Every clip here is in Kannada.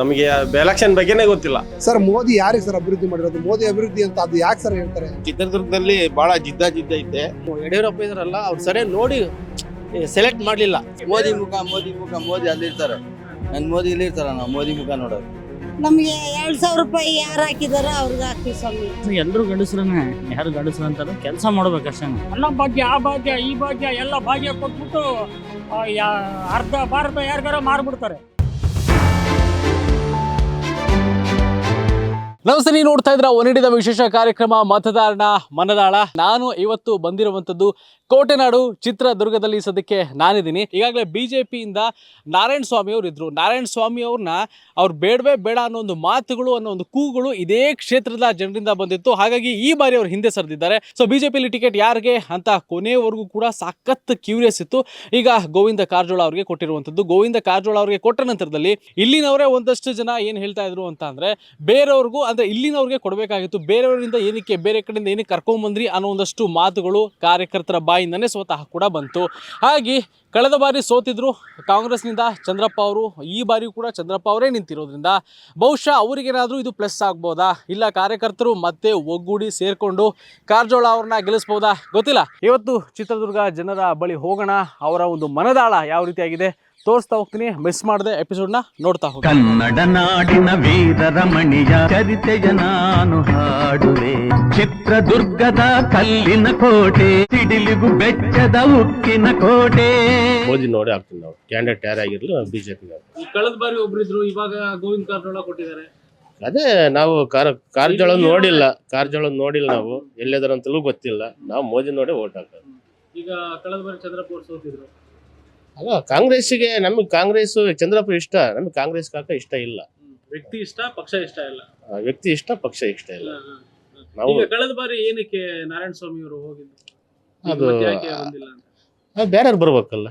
ನಮಗೆ ಎಲೆಕ್ಷನ್ ಬಗ್ಗೆನೇ ಗೊತ್ತಿಲ್ಲ. ಸರ್ ಮೋದಿ ಯಾರಿಗೆ ಸರ್ ಅಭಿವೃದ್ಧಿ ಮಾಡಿರೋದು? ಮೋದಿ ಅಭಿವೃದ್ಧಿ ಅಂತ ಅದು ಯಾಕೆ ಸರ್ ಹೇಳ್ತಾರೆ? ಚಿತ್ರದುರ್ಗದಲ್ಲಿ ಬಹಳ ಜಿದ್ದ ಜಿದ್ದ ಐತೆ ಯಡಿಯೂರಪ್ಪ ಇದ್ರಲ್ಲ ಅವ್ರು ಸರಿಯಾಗಿ ನೋಡಿ ಸೆಲೆಕ್ಟ್ ಮಾಡಲಿಲ್ಲ. ಮೋದಿ ಮುಖ ಮೋದಿ ಮುಖ ಮೋದಿ ಅಲ್ಲಿರ್ತಾರೆ ನನ್ನ ಮೋದಿ ಇಲ್ಲಿರ್ತಾರ ನಾವು ಮೋದಿ ಮುಖ ನೋಡೋದು. ನಮಗೆ ಎರಡ್ ಸಾವಿರ ರೂಪಾಯಿ ಯಾರು ಹಾಕಿದಾರೋ ಅವ್ರಿಗೆ ಹಾಕ್ತೀವಿ ಸ್ವಾಮಿ. ಎಲ್ಲರೂ ಗಂಡಸ್ರನ್ನೇ ಯಾರು ಗಂಡಸ್ರು ಅಂತ ಕೆಲಸ ಮಾಡ್ಬೇಕಷ್ಟೇ ಅಲ್ಲ ಭಾಗ್ಯ ಆ ಭಾಗ್ಯ ಈ ಭಾಗ್ಯ ಎಲ್ಲ ಭಾಗ್ಯ ಕೊಟ್ಬಿಟ್ಟು ಅರ್ಧ ಭಾರತ ಯಾರಿಗಾರ ಮಾರ್ಬಿಡ್ತಾರೆ. ನಮಸ್ತೆ ನೀವು ನೋಡ್ತಾ ಇದ್ರ ಒನಿಡಿದ ವಿಶೇಷ ಕಾರ್ಯಕ್ರಮ ಮತದಾರನ ಮನದಾಳ. ನಾನು ಇವತ್ತು ಬಂದಿರುವಂತದ್ದು ಕೋಟೆನಾಡು ಚಿತ್ರದುರ್ಗದಲ್ಲಿ ಸದ್ಯಕ್ಕೆ ನಾನಿದ್ದೀನಿ. ಈಗಾಗಲೇ ಬಿಜೆಪಿಯಿಂದ ನಾರಾಯಣ ಸ್ವಾಮಿ ಅವರು ಇದ್ರು. ನಾರಾಯಣ ಸ್ವಾಮಿ ಅವ್ರನ್ನ ಅವ್ರು ಬೇಡವೇ ಬೇಡ ಅನ್ನೋ ಒಂದು ಮಾತುಗಳು ಅನ್ನೋ ಒಂದು ಕೂಗಳು ಇದೇ ಕ್ಷೇತ್ರದ ಜನರಿಂದ ಬಂದಿತ್ತು. ಹಾಗಾಗಿ ಈ ಬಾರಿ ಅವ್ರು ಹಿಂದೆ ಸರಿದಿದ್ದಾರೆ. ಸೊ ಬಿಜೆಪಿಲಿ ಟಿಕೆಟ್ ಯಾರಿಗೆ ಅಂತ ಕೊನೆಯವರೆಗೂ ಕೂಡ ಸಖತ್ ಕ್ಯೂರಿಯಸ್ ಇತ್ತು. ಈಗ ಗೋವಿಂದ ಕಾರಜೋಳ ಅವರಿಗೆ ಕೊಟ್ಟಿರುವಂಥದ್ದು. ಗೋವಿಂದ ಕಾರಜೋಳ ಅವರಿಗೆ ಕೊಟ್ಟ ನಂತರದಲ್ಲಿ ಇಲ್ಲಿನವರೇ ಒಂದಷ್ಟು ಜನ ಏನು ಹೇಳ್ತಾ ಇದ್ರು ಅಂತ ಅಂದ್ರೆ ಬೇರೆಯವ್ರಿಗೂ ಅಂದ್ರೆ ಇಲ್ಲಿನವ್ರಿಗೆ ಕೊಡಬೇಕಾಗಿತ್ತು. ಬೇರೆಯವರಿಂದ ಏನಕ್ಕೆ, ಬೇರೆ ಕಡೆಯಿಂದ ಏನಕ್ಕೆ ಕರ್ಕೊಂಬಂದ್ರಿ ಅನ್ನೋ ಒಂದಷ್ಟು ಮಾತುಗಳು ಕಾರ್ಯಕರ್ತರ ಬಾಯಿಂದನೇ ಸ್ವತಃ ಕೂಡ ಬಂತು. ಹಾಗೆ ಕಳೆದ ಬಾರಿ ಸೋತಿದ್ರು ಕಾಂಗ್ರೆಸ್ನಿಂದ ಚಂದ್ರಪ್ಪ ಅವರು. ಈ ಬಾರಿ ಕೂಡ ಚಂದ್ರಪ್ಪ ಅವರೇ ನಿಂತಿರೋದ್ರಿಂದ ಬಹುಶಃ ಅವರಿಗೇನಾದರೂ ಇದು ಪ್ಲಸ್ ಆಗ್ಬೋದಾ? ಇಲ್ಲ ಕಾರ್ಯಕರ್ತರು ಮತ್ತೆ ಒಗ್ಗೂಡಿ ಸೇರಿಕೊಂಡು ಕಾರಜೋಳ ಅವ್ರನ್ನ ಗೆಲ್ಲಿಸ್ಬೋದಾ? ಗೊತ್ತಿಲ್ಲ. ಇವತ್ತು ಚಿತ್ರದುರ್ಗ ಜನರ ಬಳಿ ಹೋಗೋಣ. ಅವರ ಒಂದು ಮನದಾಳ ಯಾವ ರೀತಿಯಾಗಿದೆ? ತೋರಿಸ್ತಾ ಹೋಗ್ತೀನಿ. ಮಿಸ್ ಮಾಡದೆ ಎಪಿಸೋಡ್ನ ನೋಡ್ತಾ ಹೋಗಿ ಕನ್ನಡ ನಾಡಿನ ವೀರರಮಣಿಯ ಚರಿತೆಯ ನಾನು ಹಾಡುವೆ. ಚಿತ್ರದುರ್ಗದ ಕಲ್ಲಿನ ಕೋಟೆ ಸಿಡಿಲಿಗು ಬೆಚ್ಚದ ಉಕ್ಕಿನ ಕೋಟೆ. ಮೋದಿ ನೋಡಿ ಆಗ್ತೀವಿ ನಾವು. ಕ್ಯಾಂಡಿಡೇಟ್ ಯಾರಾಗಿರ್ಲಿ ಬಿಜೆಪಿ ಕಳೆದ ಬಾರಿ ಒಬ್ರಿದ್ರು ಇವಾಗ ಗೋವಿಂದ ಕಾರಜೋಳ ಕೊಟ್ಟಿದ್ದಾರೆ. ಅದೇ ನಾವು ಕಾರ್ ಕಾರಜೋಳ ನೋಡಿಲ್ಲ. ಕಾರಜೋಳ ನೋಡಿಲ್ಲ ನಾವು. ಎಲ್ಲದರಂತಲೂ ಗೊತ್ತಿಲ್ಲ. ನಾವು ಮೋದಿ ನೋಡಿ ಓಟ್ ಹಾಕೋದು ಈಗ ಕಳೆದ ಬಾರಿ ಚಂದ್ರಪ್ಪ ಅವರು ಸೋತಿದ್ರು. ಅಲ್ಲ ಕಾಂಗ್ರೆಸ್ಸಿಗೆ ನಮಗೆ ಕಾಂಗ್ರೆಸ್ ಚಂದ್ರಪ್ಪ ಇಷ್ಟ ನಮಗೆ ಕಾಂಗ್ರೆಸ್ ಕಾಕ ಇಷ್ಟ ಇಲ್ಲ. ವ್ಯಕ್ತಿ ಇಷ್ಟ ಪಕ್ಷ ಇಷ್ಟ ಇಲ್ಲ. ಆ ವ್ಯಕ್ತಿ ಇಷ್ಟ ಪಕ್ಷ ಇಷ್ಟ ಇಲ್ಲ. ನಾವು ಈಗ ಕಳೆದ ಬಾರಿ ಏನಕ್ಕೆ ನಾರಾಯಣ ಸ್ವಾಮಿ ಅವರು ಹೋಗಿದ್ದು ಈಗ ಅದು ಮತ್ತೆ ಯಾಕೆ ಬಂದಿಲ್ಲ ಅಂತ? ಬೇರೆಯವ್ರು ಬರ್ಬೇಕಲ್ಲ.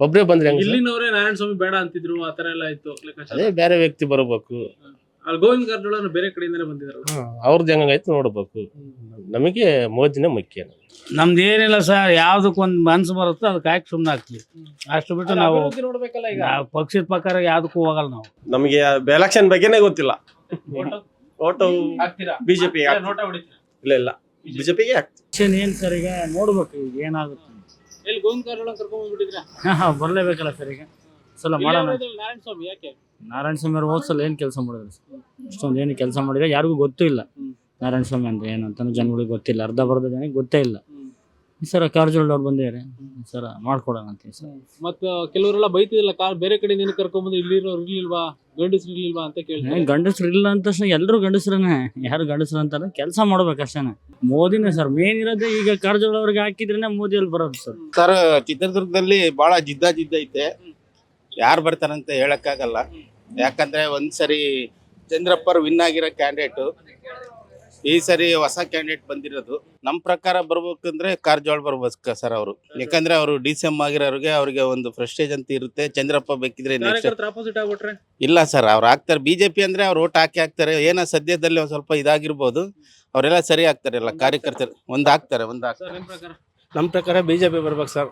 ಒಬ್ರೇ ಬಂದ್ರೆ ಹೆಂಗ್ ಇಲ್ಲಿನವರೇ ನಾರಾಯಣ ಸ್ವಾಮಿ ಬೇಡ ಅಂತಿದ್ರು ಆತರ ಎಲ್ಲ ಇತ್ತು ಲೆಕ್ಕಾಚಾರ? ಅದೇ ಬೇರೆ ವ್ಯಕ್ತಿ ಬರ್ಬೇಕು. ಅಲ್ಲಿ ಗೋವಿಂದ ಕಾರಜೋಳ ಬೇರೆ ಕಡೆಯಿಂದನೇ ಬಂದಿದ್ರು ಅವ್ರದ್ದು ಹೆಂಗಾಯ್ತು ನೋಡ್ಬೇಕು. ನಮಗೆ ಮೋದಿನೇ ಮುಖ್ಯ ನಮ್ದು ಏನಿಲ್ಲ ಸರ್ ಯಾವ್ದಕ್ಕೊಂದು ಮನ್ಸು ಬರುತ್ತೋ ಅದಕ್ಕೆ ಹಾಕಿ ಸುಮ್ಮನೆ ಹಾಕ್ತೀವಿ. ಅಷ್ಟು ಬಿಟ್ಟು ನಾವು ನೋಡ್ಬೇಕಲ್ಲ ಈಗ? ನಾವು ಪಕ್ಷದ ಪ್ರಕಾರ ಯಾವ್ದಕ್ಕೂ ಹೋಗಲ್ಲ ನಾವು. ನಮಗೆ ಎಲೆಕ್ಷನ್ ಬಗ್ಗೆನೇ ಗೊತ್ತಿಲ್ಲ. ಓಟು ಹಾಕ್ತೀರಾ? ಬಿಜೆಪಿ ನೋಟ ಹೊಡಿತೀರಾ? ಇಲ್ಲ ಇಲ್ಲ. ಬಿಜೆಪಿಗೆ ಎಲೆಕ್ಷನ್ ಏನ್ ಸರ್ ಈಗ? ನೋಡ್ಬೇಕು ಈಗ ಏನಾಗುತ್ತೆ. ಎಲ್ಲಿ ಗೋವಿಂದ ಕಾರಜೋಳ ಕರ್ಕೊಂಡ್ ಬಂದ್ಬಿಟ್ಟಿದ್ರ ಬರ್ಲೇಬೇಕಲ್ಲ ಸರ್ ಈಗ? ಸಲ ಮಾಡೋಣ. ನಾರಾಯಣ ಸ್ವಾಮಿ ಯಾಕೆ? ನಾರಾಯಣ ಸ್ವಾಮಿ ಅವ್ರು ಹೋದ್ಸಲ ಏನು ಕೆಲಸ ಮಾಡಿದ್ರು? ಇಷ್ಟೊಂದು ಏನು ಕೆಲಸ ಮಾಡಿದ್ರೆ ಯಾರಿಗೂ ಗೊತ್ತೂ ಇಲ್ಲ. ನಾರಾಯಣ ಸ್ವಾಮಿ ಅಂದ್ರೆ ಏನು ಅಂತ ಜನಗಳಿಗೆ ಗೊತ್ತಿಲ್ಲ. ಅರ್ಧ ಬರ್ಧ ಜನಕ್ಕೆ ಗೊತ್ತೇ ಇಲ್ಲ. ಈ ಸರ ಕಾರಜೋಳ ಅವ್ರು ಬಂದಿದ್ದಾರೆ. ಈ ಸರ ಮಾಡ್ಕೊಡೋಣ ಅಂತ ಸರ್ ಮತ್ತೆ ಕೆಲವರೆಲ್ಲ ಬೈತಿದಿಲ್ಲ ಕಾರ್ ಬೇರೆ ಕಡೆ ನೀನು ಕರ್ಕೊಂಡ್ಬಂದು ಬಂದ್ರೆ ಇಲ್ಲಿರೋರು ಇರ್ಲಿಲ್ವಾ ಗಂಡಸ್ರು ಇರ್ಲಿಲ್ವಾ ಅಂತ ಕೇಳಿ ಗಂಡಸ್ರು ಇಲ್ಲ ಅಂತ ತಕ್ಷಣ ಎಲ್ಲರೂ ಗಂಡಸ್ರೇ ಯಾರು ಗಂಡಸ್ರು ಅಂತಾರೆ? ಕೆಲಸ ಮಾಡ್ಬೇಕಷ್ಟೇ ಮೋದಿನೇ ಸರ್ ಮೇನ್ ಇರೋದೇ ಈಗ ಕಾರಜೋಳ ಅವ್ರಿಗೆ ಹಾಕಿದ್ರೇನೆ ಮೋದಿ ಅಲ್ಲಿ ಬರೋದು ಸರ್. ಸರ್ ಚಿತ್ರದುರ್ಗದಲ್ಲಿ ಬಹಳ ಜಿದ್ದ ಜಿದ್ದ ಐತೆ. ಯಾರು ಬರ್ತಾರಂತ ಹೇಳಕ್ಕಾಗಲ್ಲ. ಯಾಕಂದ್ರೆ ಒಂದ್ಸರಿ ಚಂದ್ರಪ್ಪರ್ ವಿನ್ ಆಗಿರೋ ಕ್ಯಾಂಡಿಡೇಟು ಈ ಸರಿ ಹೊಸ ಕ್ಯಾಂಡಿಡೇಟ್ ಬಂದಿರೋದು. ನಮ್ ಪ್ರಕಾರ ಬರ್ಬೇಕಂದ್ರೆ ಕಾರಜೋಳ ಬರ್ಬೇಕು ಸರ್ ಅವರು. ಯಾಕಂದ್ರೆ ಅವರು ಡಿ ಸಿ ಎಂ ಆಗಿರೋರಿಗೆ ಅವ್ರಿಗೆ ಒಂದು ಫ್ರಸ್ಟೇಜ್ ಅಂತ ಇರುತ್ತೆ. ಚಂದ್ರಪ್ಪ ಬೇಕಿದ್ರೆ ಇಲ್ಲ ಸರ್ ಅವ್ರು ಹಾಕ್ತಾರೆ ಬಿಜೆಪಿ ಅಂದ್ರೆ ಅವ್ರು ಓಟ್ ಹಾಕಿ ಹಾಕ್ತಾರೆ. ಏನೋ ಸದ್ಯದಲ್ಲಿ ಒಂದ್ ಸ್ವಲ್ಪ ಇದಾಗಿರ್ಬೋದು. ಅವರೆಲ್ಲ ಸರಿ ಆಗ್ತಾರೆ ಎಲ್ಲ ಕಾರ್ಯಕರ್ತರು. ಒಂದ್ ಹಾಕ್ತಾರೆ ಒಂದ್ ಹಾಕ್ತಾರೆ. ಸರ್ ನಮ್ಮ ಪ್ರಕಾರ ಬಿ ಜೆ ಪಿ ಬರ್ಬೇಕು ಸರ್?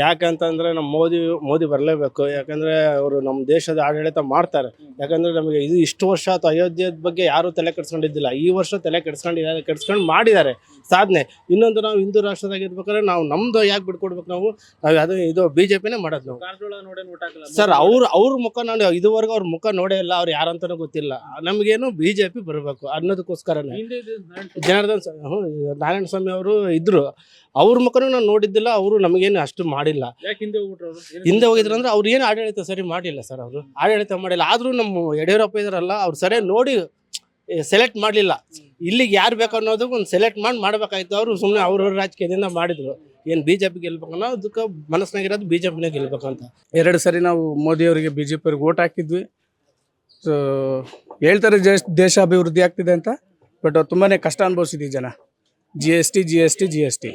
ಯಾಕಂತಂದ್ರೆ ನಮ್ಮ ಮೋದಿ ಮೋದಿ ಬರಲೇಬೇಕು. ಯಾಕಂದ್ರೆ ಅವರು ನಮ್ಮ ದೇಶದ ಆಡಳಿತ ಮಾಡ್ತಾರೆ. ಯಾಕಂದ್ರೆ ನಮಗೆ ಇದು ಇಷ್ಟು ವರ್ಷ ಅಥವಾ ಅಯೋಧ್ಯದ ಬಗ್ಗೆ ಯಾರೂ ತಲೆ ಕೆಡ್ಸ್ಕೊಂಡಿದ್ದಿಲ್ಲ. ಈ ವರ್ಷ ತಲೆ ಕೆಡ್ಸ್ಕೊಂಡಿದ್ದಾರೆ ಕೆಡ್ಸ್ಕೊಂಡು ಮಾಡಿದ್ದಾರೆ ಸಾಧನೆ. ಇನ್ನೊಂದು ನಾವು ಹಿಂದೂ ರಾಷ್ಟ್ರದಾಗಿರ್ಬೇಕಾದ್ರೆ ನಾವು ನಮ್ದು ಯಾಕೆ ಬಿಟ್ಕೊಡ್ಬೇಕು ನಾವು? ನಾವು ಅದು ಇದು ಬಿ ಜೆ ಪಿನೇ ಮಾಡೋದು ನಾವು ಸರ್ ಅವ್ರ ಅವ್ರ ಮುಖ ನಾನು ಇದುವರೆಗೂ ಅವ್ರ ಮುಖ ನೋಡೇ ಇಲ್ಲ ಅವ್ರು ಯಾರಂತನೂ ಗೊತ್ತಿಲ್ಲ. ನಮಗೇನು ಬಿ ಜೆ ಪಿ ಬರಬೇಕು ಅನ್ನೋದಕ್ಕೋಸ್ಕರನೇ. ಜನಾರ್ದನ್ ನಾರಾಯಣ ಸ್ವಾಮಿ ಅವರು ಇದ್ರು. ಅವ್ರ ಮುಖನೂ ನಾನು ನೋಡಿದ್ದಿಲ್ಲ ಅವರು ನಮಗೇನು ಅಷ್ಟು ಮಾಡಿಲ್ಲ. ಯಾಕೆ ಹಿಂದೆ ಹೋಗ್ಬಿಟ್ರು ಅವ್ರು? ಹಿಂದೆ ಹೋಗಿದ್ರು ಅಂದ್ರೆ ಅವ್ರು ಏನು ಆಡಳಿತ ಸರಿ ಮಾಡಿಲ್ಲ ಸರ್ ಅವರು. ಆಡಳಿತ ಮಾಡಿಲ್ಲ. ಆದರೂ ನಮ್ಮ ಯಡಿಯೂರಪ್ಪ ಇದ್ರಲ್ಲ ಅವ್ರು ಸರಿ ನೋಡಿ ಸೆಲೆಕ್ಟ್ ಮಾಡಲಿಲ್ಲ. ಇಲ್ಲಿಗೆ ಯಾರು ಬೇಕು ಅನ್ನೋದಕ್ಕೆ ಒಂದು ಸೆಲೆಕ್ಟ್ ಮಾಡಿ ಮಾಡಬೇಕಾಯ್ತು. ಅವರು ಸುಮ್ಮನೆ ಅವ್ರವ್ರ ರಾಜಕೀಯದಿಂದ ಮಾಡಿದ್ರು. ಏನು ಬಿ ಜೆ ಪಿ ಗೆಲ್ಬೇಕನ್ನೋ ಅದಕ್ಕೆ ಮನಸ್ಸಿನಾಗಿರೋದು ಬಿ ಜೆ ಪಿನೇ ಗೆಲ್ಬೇಕಂತ ಎರಡು ಸರಿ ನಾವು ಮೋದಿಯವರಿಗೆ ಬಿ ಜೆ ಪಿಯವ್ರಿಗೆ ಓಟ್ ಹಾಕಿದ್ವಿ. ಸೊ ಹೇಳ್ತಾರೆ ದೇಶ ದೇಶ ಅಭಿವೃದ್ಧಿ ಆಗ್ತಿದೆ ಅಂತ ಬಟ್ ತುಂಬಾ ಕಷ್ಟ ಅನುಭವಿಸಿದ್ವಿ ಜನ. G S T G S T G S T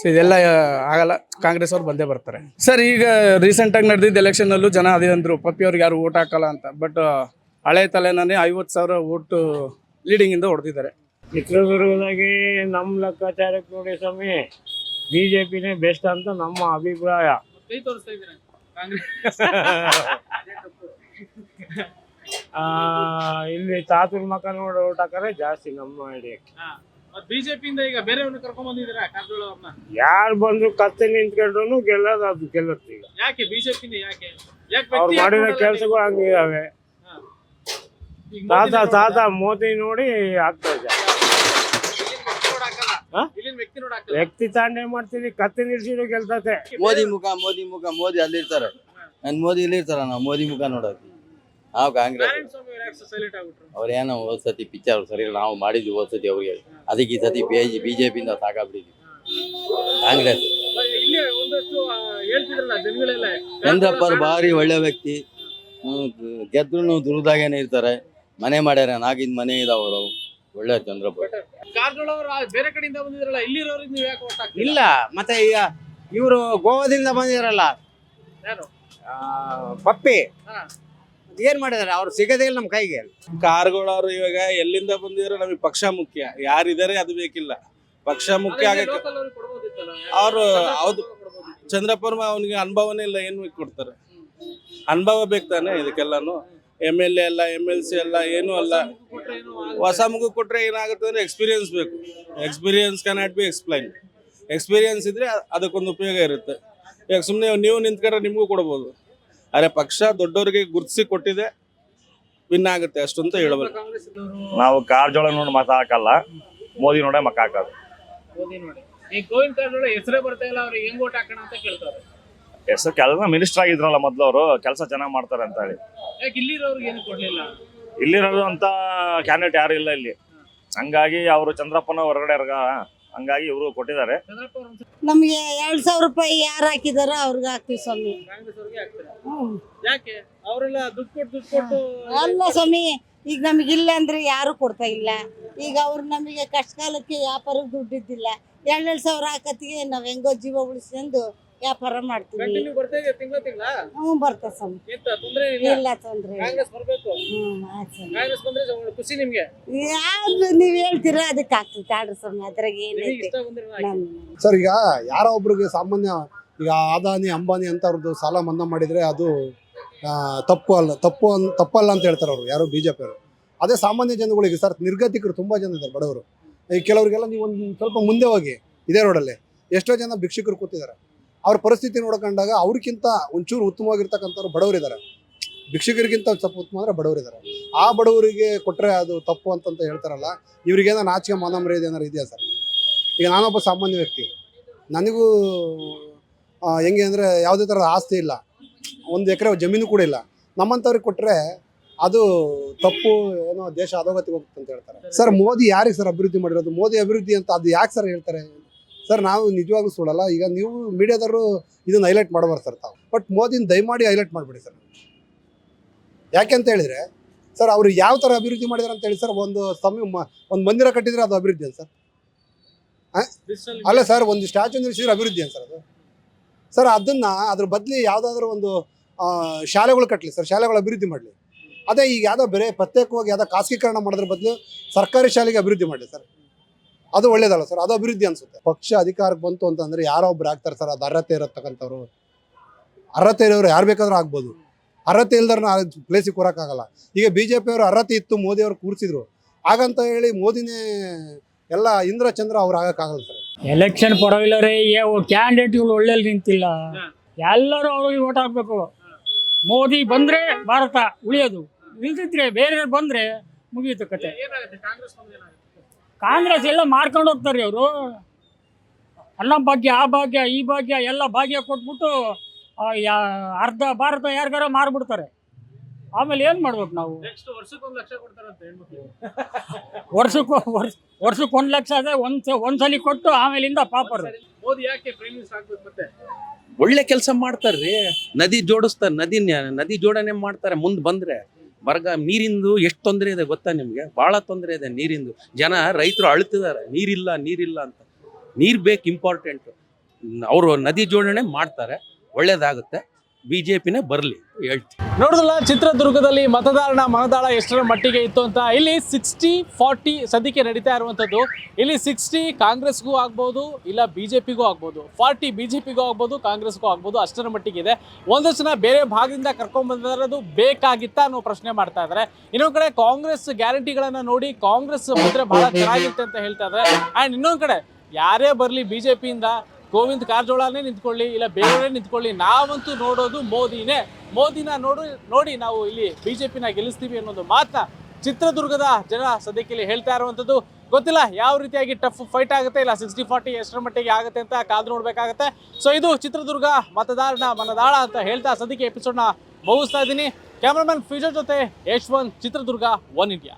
so ಇದೆಲ್ಲ ಆಗಲ್ಲ. ಕಾಂಗ್ರೆಸ್ ಅವ್ರು ಬಂದೇ ಬರ್ತಾರೆ. ಸರ್, ಈಗ ರೀಸೆಂಟಾಗಿ ನಡೆದಿದ್ದ ಎಲೆಕ್ಷನಲ್ಲೂ ಜನ ಅದೇ ಅಂದ್ರು ಪಪ್ಪಿ ಅವ್ರಿಗೆ ಯಾರು ಓಟ್ ಹಾಕಲ್ಲ ಅಂತ. ಬಟ್ ಹಳೆ ತಲೆನೇ ಐವತ್ತು ಸಾವಿರ ಓಟು ಲೀಡಿಂಗಿಂದ ಹೊಡೆದಿದ್ದಾರೆ. ಚಿತ್ರದುರ್ಗದಾಗೆ ನಮ್ಮ ಲೆಕ್ಕಾಚಾರಕ್ಕೆ ನೋಡಿ ಸ್ವಾಮಿ, ಬಿಜೆಪಿನೇ ಬೆಸ್ಟ್ ಅಂತ ನಮ್ಮ ಅಭಿಪ್ರಾಯ. ಇಲ್ಲಿ ತಾತೂರ್ ಮಕ್ಕ ನೋಡಿ ಓಟ್ ಹಾಕರೆ ಜಾಸ್ತಿ ನಮ್ಮ ಐಡಿಯಾಕ್ಕೆ ಬಿಜೆಪಿಯಿಂದ ಈಗ ಬೇರೆಯವ್ರನ್ನ ಕರ್ಕೊಂಡ್ ಬಂದಿದ್ದೀರಾ? ಕಾರಜೋಳ ಅವ್ರನ್ನ? ಯಾರು ಬಂದ್ರು ಕತ್ತೆ ನಿಂತ್ಕೊಂಡ್ರು ಗೆಲ್ಲೋದು ಅದು ಗೆಲ್ಲುತ್ತೆ ಈಗ. ಯಾಕೆ? ಬಿಜೆಪಿಯಿಂದ ಯಾಕೆ? ಯಾಕೆ ಅವ್ರು ವ್ಯಕ್ತಿ ಮಾಡಿರೋ ಯಾಕೆ ಕೆಲಸಗಳು ಹಂಗಿದಾವೆ ಈಗ ತಾತ ಮೋದಿ ತಾತ ಮೋದಿ ನೋಡಿ ಆಗ್ತಾ ಇದೆ. ಹಾ? ಇಲ್ಲಿನ ವ್ಯಕ್ತಿ ನೋಡಾಕಲ್ಲ? ವ್ಯಕ್ತಿ ತಾಂಡೆ ಮಾಡ್ತೀವಿ ಕತ್ತೆ ನಿಲ್ಸಿದ್ರು ಗೆಲ್ತತೆ. ಮೋದಿ ಮುಖ ಮೋದಿ ಮುಖ ಮೋದಿ ಅಲ್ಲಿರ್ತಾರೆ. ನನ್ ಮೋದಿ ಇಲ್ಲಿರ್ತಾರ ನಾವು ಮೋದಿ ಮುಖ ನೋಡೋಕೆ. ನಾವು ಕಾಂಗ್ರೆಸ್. ಅವ್ರೇನು ಹೋದ ಸತಿ ಪಿಕ್ಚರ್ ಸರಿ ಇಲ್ಲ ನಾವು ಮಾಡಿದ್ವಿ ಹೋದ್ ಸತಿ ಅವ್ರಿಗೆ. ಅದಕ್ಕೆ ಈ ಸತಿ ಬಿ ಜಿ ಸಾಕಾಗ್ಬಿಟ್ಟಿದ್ವಿ. ಕಾಂಗ್ರೆಸ್. ಇಲ್ಲಿ ಒಂದಷ್ಟು ಆ, ಹೇಳ್ತಿದ್ರಲ್ಲ ಜನಗಳೆಲ್ಲ. ಚಂದ್ರಪ್ಪರ್ ಭಾರಿ ಒಳ್ಳೆ ವ್ಯಕ್ತಿ. ಗೆದ್ರು ದುರ್ದಾಗೇನೆ ಇರ್ತಾರೆ. ಮನೆ ಮಾಡ್ಯಾರ ನಾಗಿದ್ ಮನೆ ಇದಾವರು ಒಳ್ಳೆ ಚಂದ್ರಪ್ಪ ಕಾರಜೋಳ ಬೇರೆ ಕಡೆಯಿಂದ ಬಂದಿದ್ರಲ್ಲ ಇಲ್ಲಿರೋರಿಗೆ ನೀವು ಯಾಕೆ ಓಟ್ ಹಾಕ್ತೀರಾ? ಇಲ್ಲ ಮತ್ತೆ ಈಗ ಇವರು ಗೋವಾದಿಂದ ಬಂದಿರಲ್ಲ ಯಾರು? ಪಪ್ಪಿ. ಹಾ. ಏನ್ ಮಾಡಿದಾರೆ? ಅವ್ರು ಸಿಗದೇ ಇಲ್ಲ ನಮ್ ಕೈಗೆ. ಕಾರ್ಗಳವ್ರು ಇವಾಗ ಎಲ್ಲಿಂದ ಬಂದಿದ್ರು ನಮಗೆ ಪಕ್ಷ ಮುಖ್ಯ. ಯಾರಿದಾರೆ ಅದು ಬೇಕಿಲ್ಲ. ಪಕ್ಷ ಮುಖ್ಯ ಆಗಕ್ಕೆ ಅವರು ಹೌದು. ಚಂದ್ರಪ್ಪರ್ಮ ಅವನಿಗೆ ಅನುಭವನೇ ಇಲ್ಲ ಏನು ಕೊಡ್ತಾರೆ? ಅನುಭವ ಬೇಕು ತಾನೆ ಇದಕ್ಕೆಲ್ಲಾನು? ಎಂ ಎಲ್ ಎ ಅಲ್ಲ ಎಂ ಎಲ್ ಸಿ ಅಲ್ಲ ಏನೂ ಅಲ್ಲ. ಹೊಸ ಮಗು ಕೊಟ್ರೆ ಏನಾಗುತ್ತೆ ಅಂದ್ರೆ ಎಕ್ಸ್ಪೀರಿಯನ್ಸ್ ಬೇಕು. Experience cannot be explain experience ಇದ್ರೆ ಅದಕ್ಕೊಂದು ಉಪಯೋಗ ಇರುತ್ತೆ. ಈಗ ಸುಮ್ಮನೆ ನೀವು ನಿಂತ್ಕೊಂಡ್ರೆ ನಿಮಗೂ ಕೊಡ್ಬೋದು. ಆದರೆ ಪಕ್ಷ ದೊಡ್ಡವರಿಗೆ ಗುರುತಿಸಿ ಕೊಟ್ಟಿದೆ ವಿನ್ ಆಗುತ್ತೆ ಅಷ್ಟು ಅಂತ ಇದ್ದವರು ನಾವು ಕಾರಜೋಳ ನೋಡಿ ಮತ ಹಾಕಲ್ಲ ಮೋದಿ ನೋಡೇ ಮತ ಹಾಕೋದು. ಮೋದಿ ನೋಡಿ. ಈ ಗೋವಿಂದ ಕಾರಜೋಳ ಹೆಸರೇ ಬರ್ತಾ ಇಲ್ಲ ಅವ್ರಿಗೆ ಹೆಂಗ್ ಓಟ್ ಹಾಕೋಣ ಅಂತ ಕೇಳ್ತಾರೆ. ಹೆಸರು ಕೆಲಸ ಮಿನಿಸ್ಟರ್ ಆಗಿದ್ರಲ್ಲ ಮೊದ್ಲು ಅವರು ಕೆಲಸ ಚೆನ್ನಾಗಿ ಮಾಡ್ತಾರೆ ಅಂತ ಹೇಳಿ. ಯಾಕೆ ಇಲ್ಲಿರೋರ್ಗೆ ಏನು ಕೊಡ್ಲಿಲ್ಲ? ಇಲ್ಲಿರೋದು ಅಂತ ಕ್ಯಾಂಡಿಡೇಟ್ ಯಾರು ಇಲ್ಲ ಇಲ್ಲಿ. ಹಂಗಾಗಿ ಅವರು ಚಂದ್ರಪ್ಪನ ಹೊರಗಡೆ ಇರ್ಗ ಹಂಗಾಗಿ ಇವರು ಕೊಟ್ಟಿದ್ದಾರೆ. ನಮಗೆ ಎರಡ್ ಸಾವಿರ ರೂಪಾಯಿ ಯಾರು ಹಾಕಿದಾರೋ ಅವ್ರಿಗೆ ಹಾಕ್ತೀವಿ ಸ್ವಾಮಿ. ಕಾಂಗ್ರೆಸ್ ಅವ್ರಿಗೆ ಹಾಕ್ತಾರೆ ಯಾಕೆ? ಅವರೆಲ್ಲ ದುಡ್ಡು ಕೊಟ್ಟು ದುಡ್ಡು ಕೊಟ್ಟು ಅಲ್ಲ ಸ್ವಾಮಿ ಈಗ ನಮಗೆ ಇಲ್ಲ ಅಂದ್ರೆ ಯಾರು ಕೊಡ್ತಾ ಇಲ್ಲ. ಈಗ ಅವ್ರು ನಮಗೆ ಕಷ್ಟ ಕಾಲಕ್ಕೆ ವ್ಯಾಪಾರಕ್ಕೆ ದುಡ್ಡಿದ್ದಿಲ್ಲ ಎರಡೆರಡು ಸಾವಿರ ಹಾಕತ್ತಿಗೆ ನಾವು ಹೆಂಗೋ ಜೀವ ಉಳಿಸ್ಕೊಂಡು ವ್ಯಾಪಾರ ಮಾಡ್ತೀವಿ. ಕಂಟಿನ್ಯೂ ಬರ್ತಾ ಇದೆ ತಿಂಗಳ ತಿಂಗಳ? ಹ್ಞೂ ಬರ್ತಾ ಸ್ವಾಮಿ. ಎಂತ ತೊಂದ್ರೆ ಇಲ್ಲ? ಇಲ್ಲ ತೊಂದ್ರೆ ಕಾಂಗ್ರೆಸ್ ಬರ್ಬೇಕು? ಹ್ಮ್ ಆಯ್ತು ಸ್ವಾಮಿ. ಕಾಂಗ್ರೆಸ್ ಬಂದ್ರೆ ಸ್ವಲ್ಪ ಖುಷಿ ನಿಮ್ಗೆ? ಯಾವ್ದು ನೀವ್ ಹೇಳ್ತೀರಾ ಅದಕ್ಕೆ ಆಗ್ತದೆ. ಆಡ್ರಿ ಸ್ವಾಮಿ ಅದ್ರಾಗ ನಿಮಗೆ ಏನೈತೆ ಇಷ್ಟ ಬಂದಿರೋ ನಮ್ ಸರ್ ಈಗ ಯಾರೋ ಒಬ್ರಿಗೆ ಸಾಮಾನ್ಯ ಈಗ ಅದಾನಿ ಅಂಬಾನಿ ಅಂತವ್ರದ್ದು ಸಾಲ ಮನ್ನಾ ಮಾಡಿದ್ರೆ ಅದು ಆ, ತಪ್ಪು ಅಲ್ಲ ತಪ್ಪು ಅನ್ ತಪ್ಪಲ್ಲ ಅಂತ ಹೇಳ್ತಾರೆ ಅವರು ಯಾರು ಬಿ ಜೆ ಪಿಯವರು ಅದೇ ಸಾಮಾನ್ಯ ಜನಗಳಿಗೆ ಸರ್ ನಿರ್ಗತಿಕರು ತುಂಬ ಜನ ಇದ್ದಾರೆ ಬಡವರು. ಈ ಕೆಲವರಿಗೆಲ್ಲ ನೀವು ಒಂದು ಸ್ವಲ್ಪ ಮುಂದೆ ಹೋಗಿ ಇದೇ ರೋಡಲ್ಲಿ ಎಷ್ಟೋ ಜನ ಭಿಕ್ಷುಕರು ಕೂತಿದ್ದಾರೆ. ಅವ್ರ ಪರಿಸ್ಥಿತಿ ನೋಡ್ಕೊಂಡಾಗ ಅವ್ರಿಗಿಂತ ಒಂಚೂರು ಉತ್ತಮವಾಗಿರ್ತಕ್ಕಂಥವ್ರು ಬಡವರಿದ್ದಾರೆ. ಭಿಕ್ಷುಕರಿಗಿಂತ ಸ್ವಲ್ಪ ಉತ್ತಮ ಅಂದರೆ ಬಡವರಿದ್ದಾರೆ. ಆ ಬಡವರಿಗೆ ಕೊಟ್ಟರೆ ಅದು ತಪ್ಪು ಅಂತಂತ ಹೇಳ್ತಾರಲ್ಲ, ಇವ್ರಿಗೇನೋ ನಾಚಿಕೆ ಮಾನ ಮರ್ಯಾದೆ ಏನಾರು ಇದೆಯಾ ಸರ್? ಈಗ ನಾನೊಬ್ಬ ಸಾಮಾನ್ಯ ವ್ಯಕ್ತಿ. ನನಗೂ ಹೆಂಗೆ ಅಂದರೆ ಯಾವುದೇ ಥರದ ಆಸ್ತಿ ಇಲ್ಲ. ಒಂದು ಎಕರೆ ಜಮೀನು ಕೂಡ ಇಲ್ಲ. ನಮ್ಮಂಥವ್ರಿಗೆ ಕೊಟ್ಟರೆ ಅದು ತಪ್ಪು, ಏನೋ ದೇಶ ಅಧೋಗತಿ ಹೋಗುತ್ತೆ ಅಂತ ಹೇಳ್ತಾರೆ. ಸರ್, ಮೋದಿ ಯಾರಿಗೆ ಸರ್ ಅಭಿವೃದ್ಧಿ ಮಾಡಿರೋದು? ಮೋದಿ ಅಭಿವೃದ್ಧಿ ಅಂತ ಅದು ಯಾಕೆ ಸರ್ ಹೇಳ್ತಾರೆ? ಸರ್, ನಾವು ನಿಜವಾಗ್ಲೂ ಸುಳ್ಳಲ್ಲ. ಈಗ ನೀವು ಮೀಡಿಯಾದವರು ಇದನ್ನು ಹೈಲೈಟ್ ಮಾಡಬಾರ್ದು ಸರ್ ತಾವು. ಬಟ್ ಮೋದಿನ ದಯಮಾಡಿ ಹೈಲೈಟ್ ಮಾಡಿಬಿಡಿ ಸರ್. ಯಾಕೆ ಅಂತ ಹೇಳಿದ್ರೆ, ಸರ್, ಅವರು ಯಾವ ಥರ ಅಭಿವೃದ್ಧಿ ಮಾಡಿದಾರೆ ಅಂತ ಹೇಳಿ ಸರ್, ಒಂದು ಸಮಯ ಒಂದು ಮಂದಿರ ಕಟ್ಟಿದ್ರೆ ಅದು ಅಭಿವೃದ್ಧಿ ಅಂತ ಸರ್. ಅಲ್ಲ ಸರ್, ಒಂದು ಸ್ಟ್ಯಾಚು ನಿಲ್ಲಿಸಿದ್ರೆ ಅಭಿವೃದ್ಧಿ ಅಂತ ಸರ್ ಅದು. ಸರ್, ಅದನ್ನ ಅದ್ರ ಬದಲಿ ಯಾವುದಾದ್ರೂ ಒಂದು ಶಾಲೆಗಳು ಕಟ್ಟಲಿ ಸರ್, ಶಾಲೆಗಳು ಅಭಿವೃದ್ಧಿ ಮಾಡಲಿ. ಅದೇ ಈಗ ಯಾವುದೋ ಬೇರೆ ಪ್ರತ್ಯೇಕವಾಗಿ ಯಾವುದೋ ಖಾಸಗೀಕರಣ ಮಾಡೋದ್ರ ಬದಲು ಸರ್ಕಾರಿ ಶಾಲೆಗೆ ಅಭಿವೃದ್ಧಿ ಮಾಡಲಿ ಸರ್. ಅದು ಒಳ್ಳೇದಲ್ಲ ಸರ್ ಅದು ಅಭಿವೃದ್ಧಿ ಅನ್ಸುತ್ತೆ. ಪಕ್ಷ ಅಧಿಕಾರಕ್ಕೆ ಬಂತು ಅಂತಂದ್ರೆ ಯಾರೋ ಒಬ್ರು ಆಗ್ತಾರೆ ಸರ್ ಅದು ಅರ್ಹತೆ ಇರತಕ್ಕಂಥವ್ರು. ಅರ್ಹತೆ ಇರೋರು ಯಾರು ಬೇಕಾದ್ರೂ ಆಗ್ಬೋದು. ಅರ್ಹತೆ ಇಲ್ದಾರ ಪ್ಲೇಸಿಗೆ ಕೂರಕ್ಕಾಗಲ್ಲ. ಈಗ ಬಿ ಜೆ ಪಿಯವರು ಅರ್ಹತೆ ಇತ್ತು ಮೋದಿ ಅವರು ಕೂರಿಸಿದ್ರು. ಹಾಗಂತ ಹೇಳಿ ಮೋದಿನೇ ಎಲ್ಲ ಇಂದ್ರ ಚಂದ್ರ ಅವ್ರು ಆಗಕ್ಕಾಗಲ್ಲ ಸರ್. ಎಲೆಕ್ಷನ್ ಪರವಾಗಿಲ್ಲರೇ ಕ್ಯಾಂಡಿಡೇಟ್ಗಳು ಒಳ್ಳೆ ನಿಂತಿಲ್ಲ. ಎಲ್ಲರೂ ಅವ್ರಿಗೆ ಓಟ್ ಹಾಕ್ಬೇಕು. ಮೋದಿ ಬಂದ್ರೆ ಭಾರತ ಉಳಿಯೋದು. ಇಲ್ದಿದ್ರೆ ಬೇರೆ ಬಂದ್ರೆ ಮುಗಿಯುತ್ತೆ ಕತೆ. ಏನಾಗುತ್ತೆ? ಕಾಂಗ್ರೆಸ್ ಎಲ್ಲ ಮಾರ್ಕೊಂಡು ಹೋಗ್ತಾರೆ ಅವರು ಅನ್ನ ಭಾಗ್ಯ ಆ ಭಾಗ್ಯ ಈ ಭಾಗ್ಯ ಎಲ್ಲ ಭಾಗ್ಯ ಕೊಟ್ಬಿಟ್ಟು ಯಾ- ಅರ್ಧ ಭಾರತ ಯಾರಿಗಾರ ಮಾರ್ಬಿಡ್ತಾರೆ. ಆಮೇಲೆ ಏನು ಮಾಡ್ಬೇಕು ನಾವು? ನೆಕ್ಸ್ಟ್ ವರ್ಷಕ್ಕೆ ವರ್ಷ ವರ್ಷಕ್ಕೆ ಒಂದು ಲಕ್ಷ ಅದೇ ಒಂದು ಒಂದ್ಸಲಿ ಕೊಟ್ಟು ಆಮೇಲಿಂದ ಪಾಪರು ಮೋದಿ ಯಾಕೆ ಪ್ರೈಮ್ ಮಿನಿಸ್ಟರ್ ಆಗ್ಬೇಕು ಮತ್ತೆ? ಒಳ್ಳೆ ಕೆಲಸ ಮಾಡ್ತಾರ್ರಿ. ನದಿ ಜೋಡಿಸ್ತಾರೆ ನದಿ ನದಿ ಜೋಡಣೆ ಮಾಡ್ತಾರೆ ಮುಂದೆ ಬಂದ್ರೆ. ಬರಗ ನೀರಿಂದು ಎಷ್ಟು ತೊಂದರೆ ಇದೆ ಗೊತ್ತಾ ನಿಮಗೆ? ಭಾಳ ತೊಂದರೆ ಇದೆ ನೀರಿಂದು. ಜನ ರೈತರು ಅಳ್ತಿದ್ದಾರೆ ನೀರಿಲ್ಲ ನೀರಿಲ್ಲ ಅಂತ. ನೀರು ಬೇಕು ಇಂಪಾರ್ಟೆಂಟ್ ಅವರು ನದಿ ಜೋಡಣೆ ಮಾಡ್ತಾರೆ. ಒಳ್ಳೇದಾಗುತ್ತೆ. ಬಿ ಜೆ ಪಿನೇ ಬರಲಿ ಹೇಳ್ತೀನಿ. ನೋಡಿದ್ರಲ್ಲ ಚಿತ್ರದುರ್ಗದಲ್ಲಿ ಮತದಾರನ ಮನದಾಳ ಎಷ್ಟರ ಮಟ್ಟಿಗೆ ಇತ್ತು ಅಂತ. ಇಲ್ಲಿ ಸಿಕ್ಸ್ಟಿ ಫಾರ್ಟಿ ಸದ್ಯಕ್ಕೆ ನಡೀತಾ ಇರುವಂಥದ್ದು ಇಲ್ಲಿ ಸಿಕ್ಸ್ಟಿ ಕಾಂಗ್ರೆಸ್ಗೂ ಆಗ್ಬೋದು, ಇಲ್ಲ ಬಿ ಜೆ ಪಿಗೂ ಆಗ್ಬೋದು. ಫಾರ್ಟಿ ಬಿ ಜೆ ಪಿಗೂ ಆಗ್ಬೋದು, ಕಾಂಗ್ರೆಸ್ಗೂ ಆಗ್ಬೋದು, ಅಷ್ಟರ ಮಟ್ಟಿಗೆ ಇದೆ. ಒಂದಷ್ಟು ಜನ ಬೇರೆ ಭಾಗದಿಂದ ಕರ್ಕೊಂಡ್ಬಂದಿರೋದು ಬೇಕಾಗಿತ್ತಾ ಅನ್ನೋ ಪ್ರಶ್ನೆ ಮಾಡ್ತಾ ಇದ್ದಾರೆ ಇನ್ನೊಂದು ಕಡೆ ಕಾಂಗ್ರೆಸ್ ಗ್ಯಾರಂಟಿಗಳನ್ನು ನೋಡಿ, ಕಾಂಗ್ರೆಸ್ ಮಾತ್ರ ಬಹಳ ಚೆನ್ನಾಗಿರುತ್ತೆ ಅಂತ ಹೇಳ್ತಾ ಇದ್ದಾರೆ ಆ್ಯಂಡ್ ಇನ್ನೊಂದು ಕಡೆ, ಯಾರೇ ಬರಲಿ ಬಿ ಜೆ ಪಿಯಿಂದ ಗೋವಿಂದ್ ಕಾರಜೋಳನೇ ನಿಂತ್ಕೊಳ್ಳಿ, ಇಲ್ಲ ಬೇರೆಯವರೇ ನಿಂತ್ಕೊಳ್ಳಿ. ನಾವಂತೂ ನೋಡೋದು ಮೋದಿನೇ. ಮೋದಿನ ನೋಡು, ನೋಡಿ ನಾವು ಇಲ್ಲಿ ಬಿಜೆಪಿನ ಗೆಲ್ಲಿಸ್ತೀವಿ ಅನ್ನೋದು ಮಾತ್ರ ಚಿತ್ರದುರ್ಗದ ಜನ ಸದ್ಯಕ್ಕೆ ಇಲ್ಲಿ ಹೇಳ್ತಾ ಇರುವಂಥದ್ದು. ಗೊತ್ತಿಲ್ಲ ಯಾವ ರೀತಿಯಾಗಿ ಟಫ್ ಫೈಟ್ ಆಗುತ್ತೆ, ಇಲ್ಲ ಸಿಕ್ಸ್ಟಿ ಫಾರ್ಟಿ ಎಷ್ಟರ ಮಟ್ಟಿಗೆ ಆಗುತ್ತೆ ಅಂತ ಕಾದು ನೋಡಬೇಕಾಗತ್ತೆ. ಸೊ ಇದು ಚಿತ್ರದುರ್ಗ ಮತದಾರನ ಮನದಾಳ ಅಂತ ಹೇಳ್ತಾ ಸದ್ಯಕ್ಕೆ ಎಪಿಸೋಡ್ನ ಮುಗಿಸ್ತಾ ಇದ್ದೀನಿ. ಕ್ಯಾಮ್ರಾಮನ್ ಫ್ಯೂಚರ್ ಜೊತೆ ಯಶ್ವಂತ್ ಚಿತ್ರದುರ್ಗ ಒನ್ ಇಂಡಿಯಾ